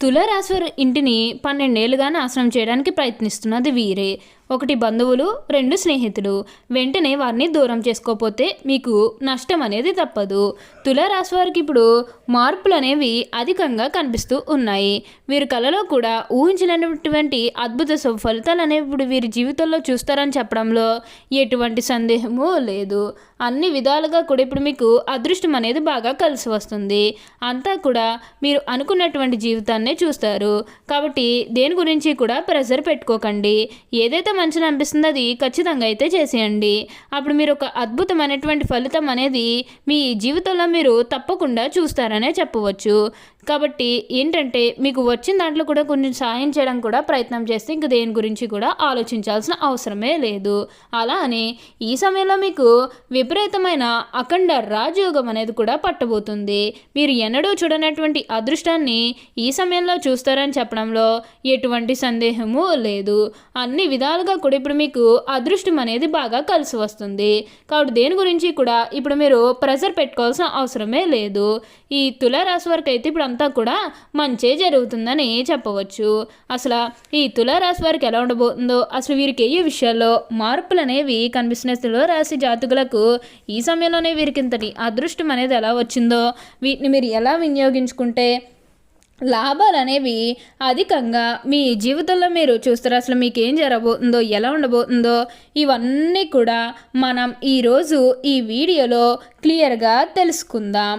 తులారాశి ఇంటిని పన్నెండేళ్ళుగా నాశనం చేయడానికి ప్రయత్నిస్తున్నది వీరే. ఒకటి బంధువులు రెండు స్నేహితులు. వెంటనే వారిని దూరం చేసుకోకపోతే మీకు నష్టం అనేది తప్పదు. తులారాశి వారికి ఇప్పుడు మార్పులు అనేవి అధికంగా కనిపిస్తూ ఉన్నాయి. వీరి కళలో కూడా ఊహించినటువంటి అద్భుత సుఫలితాలు ఫలితాలు అనేవి ఇప్పుడు వీరి జీవితంలో చూస్తారని చెప్పడంలో ఎటువంటి సందేహము లేదు. అన్ని విధాలుగా కూడా ఇప్పుడు మీకు అదృష్టం అనేది బాగా కలిసి వస్తుంది. అంతా కూడా మీరు అనుకున్నటువంటి జీవితాన్నే చూస్తారు. కాబట్టి దేని గురించి కూడా ప్రెజర్ పెట్టుకోకండి. ఏదైతే మంచిది అనిపిస్తుంది అది ఖచ్చితంగా అయితే చేసేయండి. అప్పుడు మీరు ఒక అద్భుతమైనటువంటి ఫలితం అనేది మీ జీవితంలో మీరు తప్పకుండా చూస్తారనే చెప్పవచ్చు. కాబట్టి ఏంటంటే మీకు వచ్చిన దాంట్లో కూడా కొంచెం సాయం చేయడం కూడా ప్రయత్నం చేస్తే ఇంక దేని గురించి కూడా ఆలోచించాల్సిన అవసరమే లేదు. అలా అని ఈ సమయంలో మీకు విపరీతమైన అఖండ రాజయోగం అనేది కూడా పట్టబోతుంది. మీరు ఎన్నడూ చూడనటువంటి అదృష్టాన్ని ఈ సమయంలో చూస్తారని చెప్పడంలో ఎటువంటి సందేహము లేదు. అన్ని విధాలుగా కూడా ఇప్పుడు మీకు అదృష్టం అనేది బాగా కలిసి వస్తుంది. కాబట్టి దేని గురించి కూడా ఇప్పుడు మీరు ప్రెజర్ పెట్టుకోవాల్సిన అవసరమే లేదు. ఈ తులారాశి వరకు అయితే ఇప్పుడు అంతా కూడా మంచే జరుగుతుందని చెప్పవచ్చు. అసలు ఈ తులారాశి వారికి ఎలా ఉండబోతుందో అసలు వీరికి ఏ విషయాల్లో మార్పులు అనేవి కనిపిస్తున్నాయి తులారాశి జాతకులకు ఈ సమయంలోనే వీరికి ఇంతటి అదృష్టం అనేది ఎలా వచ్చిందో వీటిని మీరు ఎలా వినియోగించుకుంటే లాభాలు అనేవి అధికంగా మీ జీవితంలో మీరు చూస్తారు. అసలు మీకు ఏం జరగబోతుందో ఎలా ఉండబోతుందో ఇవన్నీ కూడా మనం ఈరోజు ఈ వీడియోలో క్లియర్గా తెలుసుకుందాం.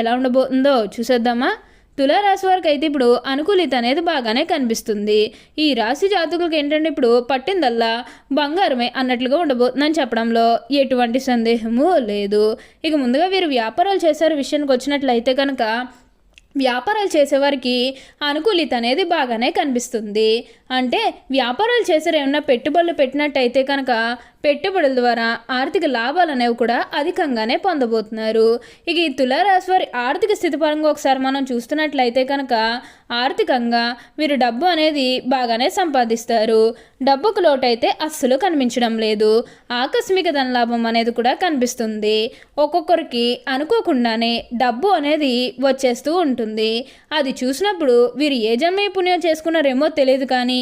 ఎలా ఉండబోతుందో చూసేద్దామా? తులారాశి వారికి అయితే ఇప్పుడు అనుకూలిత అనేది బాగానే కనిపిస్తుంది. ఈ రాశి జాతకులకు ఏంటంటే ఇప్పుడు పట్టిందల్లా బంగారమే అన్నట్లుగా ఉండబోతుందని చెప్పడంలో ఎటువంటి సందేహము లేదు. ఇక ముందుగా వీరు వ్యాపారాలు చేశారు విషయానికి వచ్చినట్లయితే కనుక వ్యాపారాలు చేసేవారికి అనుకూలిత అనేది బాగానే కనిపిస్తుంది. అంటే వ్యాపారాలు చేసే ఏమన్నా పెట్టుబడులు పెట్టినట్టయితే కనుక పెట్టుబడుల ద్వారా ఆర్థిక లాభాలు అనేవి కూడా అధికంగానే పొందబోతున్నారు. ఇక ఈ తులారాశి వారి ఆర్థిక స్థితి పరంగా ఒకసారి మనం చూస్తున్నట్లయితే కనుక ఆర్థికంగా వీరు డబ్బు అనేది బాగానే సంపాదిస్తారు. డబ్బుకు లోటైతే అస్సలు కనిపించడం లేదు. ఆకస్మిక ధనలాభం అనేది కూడా కనిపిస్తుంది. ఒక్కొక్కరికి అనుకోకుండానే డబ్బు అనేది వచ్చేస్తూ ఉంటుంది. అది చూసినప్పుడు వీరు ఏ జన్మ పుణ్యం చేసుకున్నారేమో తెలియదు కానీ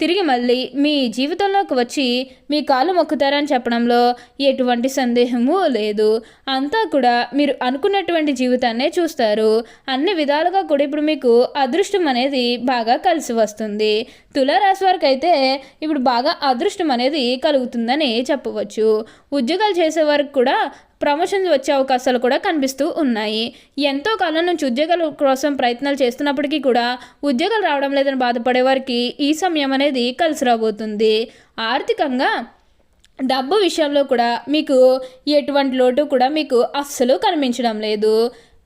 తిరిగి మళ్ళీ మీ జీవితంలోకి వచ్చి మీ కాలు మొక్కుతారని చెప్పడంలో ఎటువంటి సందేహము లేదు. అంతా కూడా మీరు అనుకున్నటువంటి జీవితాన్నే చూస్తారు. అన్ని విధాలుగా కూడా ఇప్పుడు మీకు అదృష్టం అనేది బాగా కలిసి వస్తుంది. తులారాశి వారికి అయితే ఇప్పుడు బాగా అదృష్టం అనేది కలుగుతుందని చెప్పవచ్చు. ఉద్యోగాలు చేసే వారికి కూడా ప్రమోషన్స్ వచ్చే అవకాశాలు కూడా కనిపిస్తూ ఉన్నాయి. ఎంతో కాలం నుంచి ఉద్యోగాల కోసం ప్రయత్నాలు చేస్తున్నప్పటికీ కూడా ఉద్యోగాలు రావడం లేదని బాధపడే వారికి ఈ సమయం అనేది కలిసి రాబోతుంది. ఆర్థికంగా డబ్బు విషయంలో కూడా మీకు ఎటువంటి లోటు కూడా మీకు అస్సలు కనిపించడం లేదు.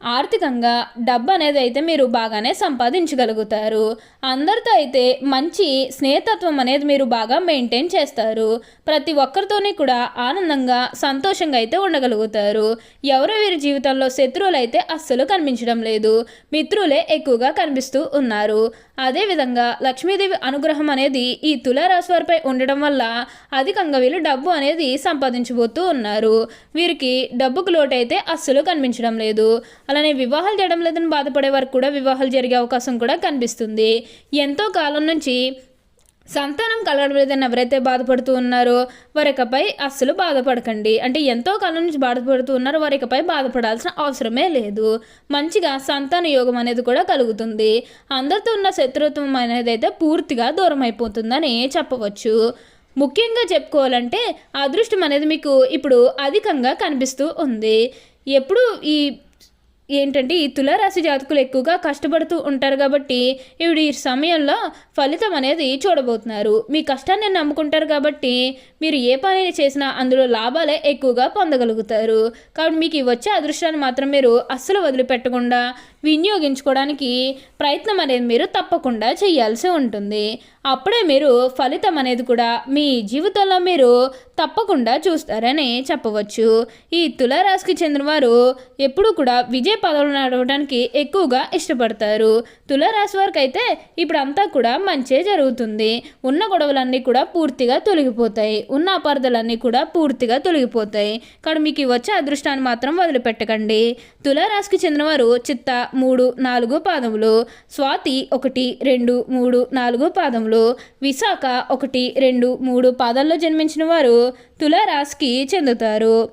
ఆర్థికంగా డబ్బు అనేది అయితే మీరు బాగానే సంపాదించగలుగుతారు. అందరితో అయితే మంచి స్నేహతత్వం అనేది మీరు బాగా మెయింటైన్ చేస్తారు. ప్రతి ఒక్కరితోని కూడా ఆనందంగా సంతోషంగా అయితే ఉండగలుగుతారు. ఎవరు వీరి జీవితంలో శత్రువులు అయితే అస్సలు కనిపించడం లేదు. మిత్రులే ఎక్కువగా కనిపిస్తూ ఉన్నారు. అదేవిధంగా లక్ష్మీదేవి అనుగ్రహం అనేది ఈ తులారాశి వారిపై ఉండడం వల్ల అధికంగా వీళ్ళు డబ్బు అనేది సంపాదించబోతూ ఉన్నారు. వీరికి డబ్బుకు లోటైతే అస్సలు కనిపించడం లేదు. అలానే వివాహాలు చేయడం లేదని బాధపడే వారికి కూడా వివాహాలు జరిగే అవకాశం కూడా కనిపిస్తుంది. ఎంతో కాలం నుంచి సంతానం కలగడం లేదని ఎవరైతే బాధపడుతూ ఉన్నారో వారికపై అస్సలు బాధపడకండి. అంటే ఎంతో కాలం నుంచి బాధపడుతూ ఉన్నారో వారికపై బాధపడాల్సిన అవసరమే లేదు. మంచిగా సంతాన యోగం అనేది కూడా కలుగుతుంది. అందరితో ఉన్న శత్రుత్వం అనేది అయితే పూర్తిగా దూరం అయిపోతుందని చెప్పవచ్చు. ముఖ్యంగా చెప్పుకోవాలంటే అదృష్టం అనేది మీకు ఇప్పుడు అధికంగా కనిపిస్తూ ఉంది. ఎప్పుడు ఈ ఏంటంటే ఈ తులారాశి జాతకులు ఎక్కువగా కష్టపడుతూ ఉంటారు కాబట్టి ఇప్పుడు ఈ సమయంలో ఫలితం అనేది చూడబోతున్నారు. మీ కష్టాన్ని నమ్ముకుంటారు కాబట్టి మీరు ఏ పని చేసినా అందులో లాభాలే ఎక్కువగా పొందగలుగుతారు. కాబట్టి మీకు ఈ వచ్చే అదృష్టాన్ని మాత్రం మీరు అస్సలు వదిలిపెట్టకుండా వినియోగించుకోవడానికి ప్రయత్నం అనేది మీరు తప్పకుండా చేయాల్సి ఉంటుంది. అప్పుడే మీరు ఫలితం అనేది కూడా మీ జీవితంలో మీరు తప్పకుండా చూస్తారని చెప్పవచ్చు. ఈ తులారాశికి చెందిన వారు ఎప్పుడూ కూడా విజయ పదవులు నడవడానికి ఎక్కువగా ఇష్టపడతారు. తులారాశి వారికి అయితే ఇప్పుడు అంతా కూడా మంచే జరుగుతుంది. ఉన్న గొడవలన్నీ కూడా పూర్తిగా తొలగిపోతాయి. ఉన్న అపార్థలన్నీ కూడా పూర్తిగా తొలగిపోతాయి. కానీ మీకు వచ్చే అదృష్టాన్ని మాత్రం వదిలిపెట్టకండి. తులారాశికి చెందినవారు చిత్త మూడు నాలుగు పాదములు స్వాతి ఒకటి రెండు మూడు నాలుగు పాదములు విశాఖ ఒకటి రెండు మూడు పాదాల్లో జన్మించిన వారు తులారాశికి చెందుతారు.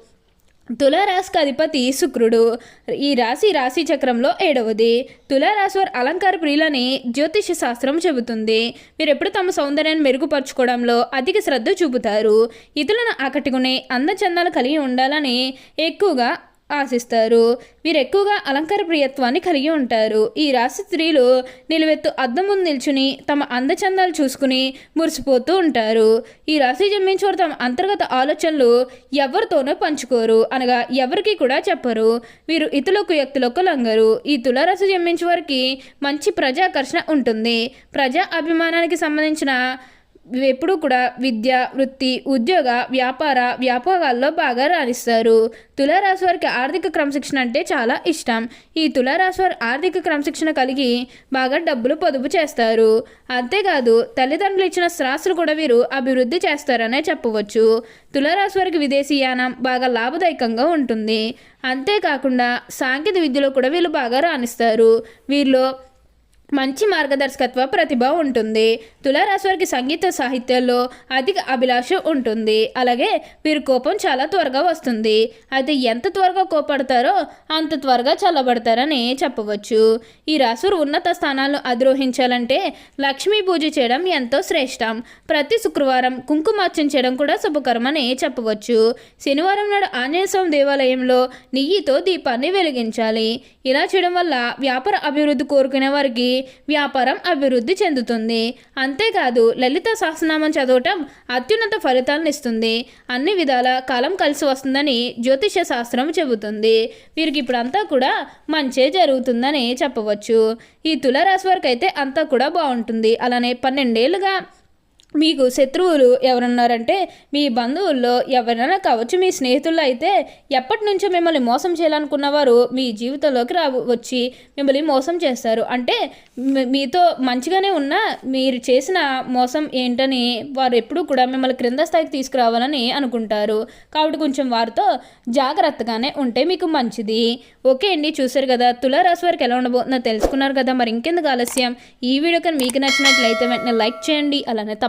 తులారాశికి అధిపతి శుక్రుడు. ఈ రాశి రాశి చక్రంలో ఏడవది. తులారాశి వారి అలంకార ప్రియులని జ్యోతిష శాస్త్రం చెబుతుంది. మీరు ఎప్పుడు తమ సౌందర్యాన్ని మెరుగుపరచుకోవడంలో అధిక శ్రద్ధ చూపుతారు. ఇతరులను ఆకట్టుకునే అందచందాలు కలిగి ఉండాలని ఎక్కువగా ఆశిస్తారు. వీరు ఎక్కువగా అలంకార ప్రియత్వాన్ని కలిగి ఉంటారు. ఈ రాశి స్త్రీలు నిలువెత్తు అద్దం ముందు నిల్చుని తమ అందచందాలు చూసుకుని మురిసిపోతూ ఉంటారు. ఈ రాశి జన్మించేవారు తమ అంతర్గత ఆలోచనలు ఎవరితోనూ పంచుకోరు. అనగా ఎవరికి కూడా చెప్పరు. వీరు ఇతరులకు వ్యక్తులకు లంగరు. ఈ తులారాశి జన్మించే వారికి మంచి ప్రజాకర్షణ ఉంటుంది. ప్రజా అభిమానానికి సంబంధించిన ఎప్పుడూ కూడా విద్య వృత్తి ఉద్యోగ వ్యాపార వ్యాపకాల్లో బాగా రాణిస్తారు. తులారాశి వారికి ఆర్థిక క్రమశిక్షణ అంటే చాలా ఇష్టం. ఈ తులారాశి వారు ఆర్థిక క్రమశిక్షణ కలిగి బాగా డబ్బులు పొదుపు చేస్తారు. అంతేకాదు తల్లిదండ్రులు ఇచ్చిన శ్రాసులు కూడా వీరు అభివృద్ధి చేస్తారనే చెప్పవచ్చు. తులారాశి వారికి విదేశీయానం బాగా లాభదాయకంగా ఉంటుంది. అంతేకాకుండా సాంకేతిక విద్యలో కూడా వీళ్ళు బాగా రాణిస్తారు. వీరిలో మంచి మార్గదర్శకత్వ ప్రతిభ ఉంటుంది. తులారాశివారికి సంగీత సాహిత్యంలో అధిక అభిలాష ఉంటుంది. అలాగే వీరి కోపం చాలా త్వరగా వస్తుంది. అయితే ఎంత త్వరగా కోపడతారో అంత త్వరగా చల్లబడతారని చెప్పవచ్చు. ఈ రాశులు ఉన్నత స్థానాలను అధిరోహించాలంటే లక్ష్మీ పూజ చేయడం ఎంతో శ్రేష్టం. ప్రతి శుక్రవారం కుంకుమార్చన చేయడం కూడా శుభకరమని చెప్పవచ్చు. శనివారం నాడు ఆంజనేయస్వామి దేవాలయంలో నెయ్యితో దీపాన్ని వెలిగించాలి. ఇలా చేయడం వల్ల వ్యాపార అభివృద్ధి కోరుకునే వారికి వ్యాపారం అభివృద్ధి చెందుతుంది. అంతేకాదు లలిత సహస్రనామం చదవటం అత్యున్నత ఫలితాలను ఇస్తుంది. అన్ని విధాల కాలం కలిసి వస్తుందని జ్యోతిష శాస్త్రం చెబుతుంది. వీరికి ఇప్పుడంతా కూడా మంచే జరుగుతుందని చెప్పవచ్చు. ఈ తులారాశి వారికి అయితే అంతా కూడా బాగుంటుంది. అలానే పన్నెండేళ్ళుగా మీకు శత్రువులు ఎవరున్నారంటే మీ బంధువుల్లో ఎవరైనా కావచ్చు మీ స్నేహితుల్లో అయితే ఎప్పటి నుంచో మిమ్మల్ని మోసం చేయాలనుకున్న వారు మీ జీవితంలోకి రా వచ్చి మిమ్మల్ని మోసం చేస్తారు. అంటే మీతో మంచిగానే ఉన్నా మీరు చేసిన మోసం ఏంటని వారు ఎప్పుడూ కూడా మిమ్మల్ని క్రింద స్థాయికి తీసుకురావాలని అనుకుంటారు. కాబట్టి కొంచెం వారితో జాగ్రత్తగానే ఉంటే మీకు మంచిది. ఓకే అండి చూసారు కదా తులారాశి వారికి ఎలా ఉండబోతుందో తెలుసుకున్నారు కదా. మరి ఇంకెందుకు ఆలస్యం? ఈ వీడియో కానీ మీకు నచ్చినట్లయితే వెంటనే లైక్ చేయండి అలానే